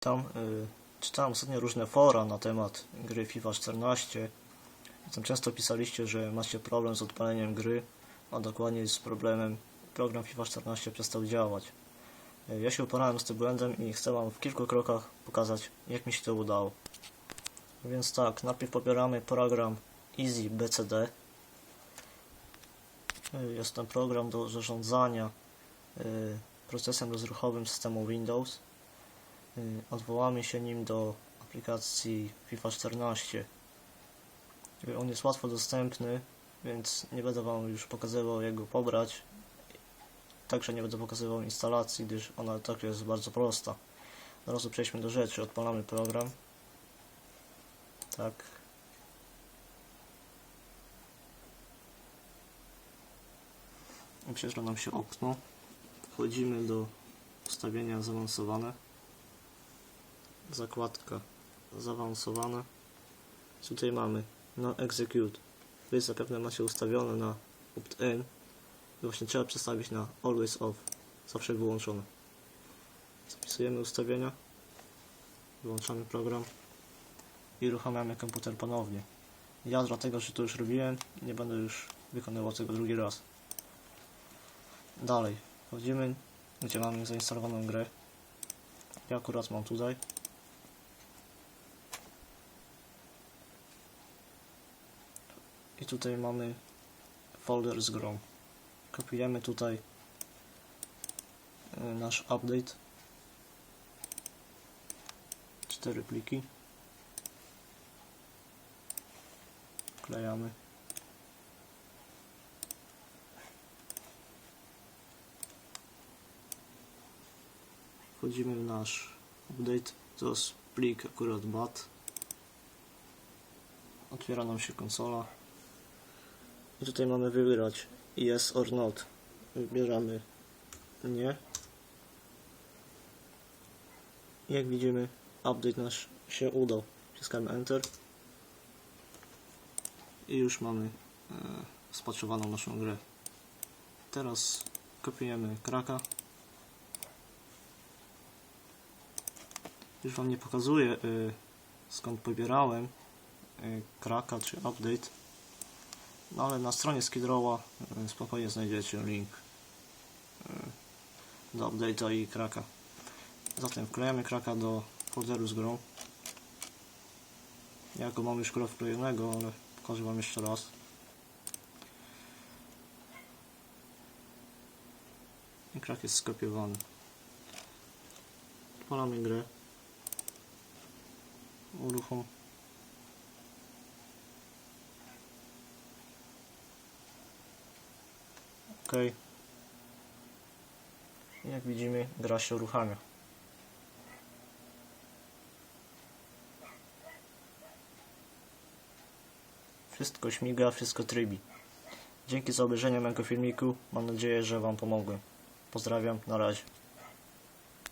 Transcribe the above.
Tam y, czytałem ostatnio różne fora na temat gry FIFA 14. I Tam często pisaliście, że macie problem z odpaleniem gry, a dokładnie z problemem program FIFA 14 przestał działać. Y, Ja się uporałem z tym błędem i chcę Wam w kilku krokach pokazać, jak mi się to udało. Więc tak, najpierw pobieramy program Easy BCD. Y, Jest to program do zarządzania y, procesem rozruchowym systemu Windows. Y, Odwołamy się nim do aplikacji FIFA 14. Y, On jest łatwo dostępny, więc nie będę Wam już pokazywał jak go pobrać. Także nie będę pokazywał instalacji, gdyż ona tak jest bardzo prosta. Od razu przejdźmy do rzeczy. Odpalamy program. Tak. Prześla nam się okno. Wchodzimy do ustawienia zaawansowane. Zakładka zaawansowane. Tutaj mamy no execute. Wy zapewne macie ustawione na opt-in. Właśnie trzeba przestawić na always off. Zawsze wyłączone. Zapisujemy ustawienia. Wyłączamy program. I uruchamiamy komputer ponownie. Ja dlatego, że to już robiłem, nie będę już wykonywał tego drugi raz. Dalej, wchodzimy, gdzie mamy zainstalowaną grę. Ja akurat mam tutaj. I tutaj mamy folder z grą. Kopiujemy tutaj y, nasz update. Cztery pliki. Klejamy. Wchodzimy w nasz update. To jest plik akurat bat. Otwiera nam się konsola. I tutaj mamy wybrać yes or not. Wybieramy nie. Jak widzimy, update nasz się udał. Wciskamy enter. I już mamy e, spaczowaną naszą grę. Teraz kopiujemy kraka. Już Wam nie pokazuję y, skąd pobierałem y, kraka czy update. No ale na stronie Skidrowa y, spokojnie znajdziecie link y, do update'a i kraka. Zatem wklejamy kraka do folderu z grą. Ja go mam już akurat wklejonego, ale pokażę Wam jeszcze raz. I krak jest skopiowany. Odpalamy grę. Uruchom. Ok. Jak widzimy, gra się uruchamia. Wszystko śmiga, wszystko trybi. Dzięki za obejrzenie mojego filmiku. Mam nadzieję, że Wam pomogłem. Pozdrawiam, na razie.